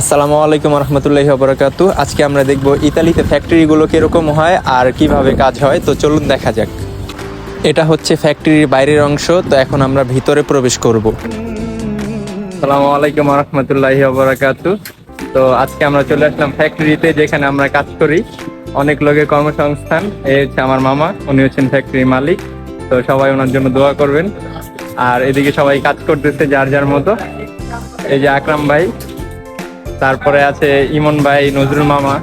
আসসালামু আলাইকুম রহমতুল্লাহি বরকাত আজকে আমরা দেখব ইতালিতে ফ্যাক্টরিগুলো কীরকম হয় আর কীভাবে কাজ হয়। তো চলুন দেখা যাক। এটা হচ্ছে ফ্যাক্টরির বাইরের অংশ, তো এখন আমরা ভিতরে প্রবেশ করব। আসসালামু আলাইকুম রহমতুল্লাহি বরকাত তো আজকে আমরা চলে আসলাম ফ্যাক্টরিতে যেখানে আমরা কাজ করি। অনেক লোকের কর্মসংস্থান, এই হচ্ছে আমার মামা, উনি হচ্ছেন ফ্যাক্টরির মালিক। তো সবাই ওনার জন্য দোয়া করবেন। আর এদিকে সবাই কাজ করতেছে যার যার মতো। এই যে আকরাম ভাই তারপরে আছে ইমন ভাই, নজরুল মামা।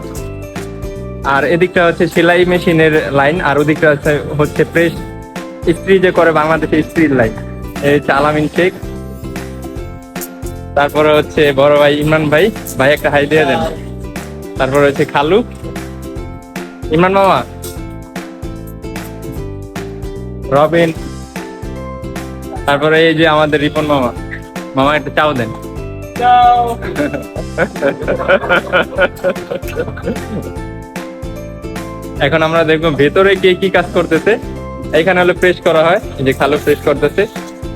আর এদিকটা হচ্ছে সেলাই মেশিনের লাইন, আর ওদিকটা হচ্ছে হচ্ছে প্রেস ইস্ত্রি যে করে বাংলাদেশে ইস্ত্রির লাইন। এই হচ্ছে আলামিন শেখ। তারপরে হচ্ছে বড় ভাই ইমরান ভাই। ভাই, একটা হাই দিয়ে দেন। তারপরে হচ্ছে খালু। ইমরান মামা। রবিন। তারপরে এই যে আমাদের রিপন মামা। মামা, একটা চাও দেন। এখন আমরা দেখব ভেতরে কে কি কাজ করতেছে। এখানে হলো প্রেস করা হয়, এই যে খালো প্রেস করতেছে,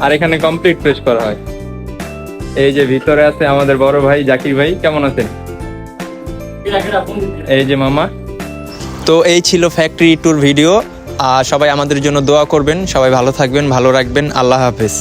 আর এখানে কমপ্লিট প্রেস করা হয়। এই যে ভিতরে আছে আমাদের বড় ভাই জাকির ভাই, কেমন আছেন? এই যে মামা। তো এই ছিল ফ্যাক্টরি ট্যুর ভিডিও আর সবাই আমাদের জন্য দোয়া করবেন, সবাই ভালো থাকবেন, ভালো রাখবেন। আল্লাহ হাফেজ।